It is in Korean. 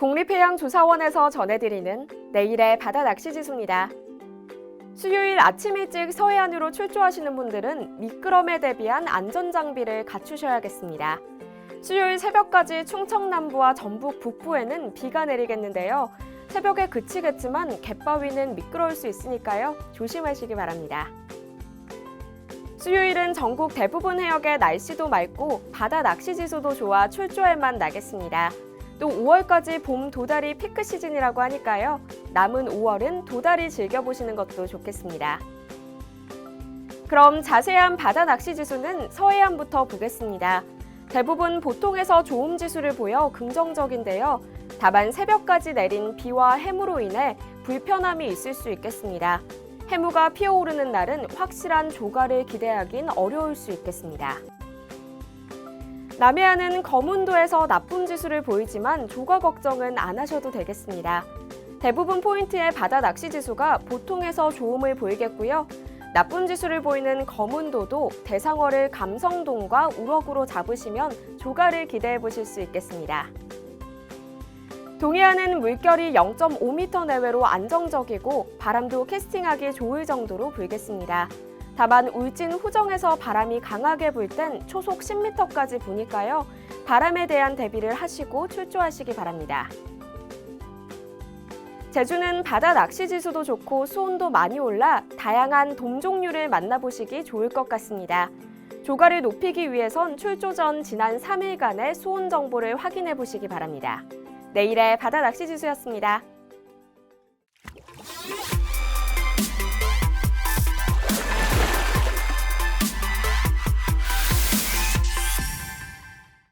국립해양조사원에서 전해드리는 내일의 바다 낚시 지수입니다. 수요일 아침 일찍 서해안으로 출조하시는 분들은 미끄럼에 대비한 안전 장비를 갖추셔야겠습니다. 수요일 새벽까지 충청 남부와 전북 북부에는 비가 내리겠는데요. 새벽에 그치겠지만 갯바위는 미끄러울 수 있으니까요. 조심하시기 바랍니다. 수요일은 전국 대부분 해역의 날씨도 맑고 바다 낚시 지수도 좋아 출조할만 나겠습니다. 또 5월까지 봄 도다리 피크 시즌이라고 하니까요. 남은 5월은 도다리 즐겨보시는 것도 좋겠습니다. 그럼 자세한 바다 낚시 지수는 서해안부터 보겠습니다. 대부분 보통에서 좋음 지수를 보여 긍정적인데요. 다만 새벽까지 내린 비와 해무로 인해 불편함이 있을 수 있겠습니다. 해무가 피어오르는 날은 확실한 조가를 기대하긴 어려울 수 있겠습니다. 남해안은 거문도에서 나쁨 지수를 보이지만 조가 걱정은 안 하셔도 되겠습니다. 대부분 포인트의 바다 낚시 지수가 보통에서 좋음을 보이겠고요. 나쁨 지수를 보이는 거문도도 대상어를 감성동과 우럭으로 잡으시면 조가를 기대해 보실 수 있겠습니다. 동해안은 물결이 0.5m 내외로 안정적이고 바람도 캐스팅하기 좋을 정도로 불겠습니다. 다만 울진 후정에서 바람이 강하게 불 땐 초속 10m까지 부니까요. 바람에 대한 대비를 하시고 출조하시기 바랍니다. 제주는 바다 낚시 지수도 좋고 수온도 많이 올라 다양한 돔 종류를 만나보시기 좋을 것 같습니다. 조가를 높이기 위해선 출조 전 지난 3일간의 수온 정보를 확인해 보시기 바랍니다. 내일의 바다 낚시 지수였습니다.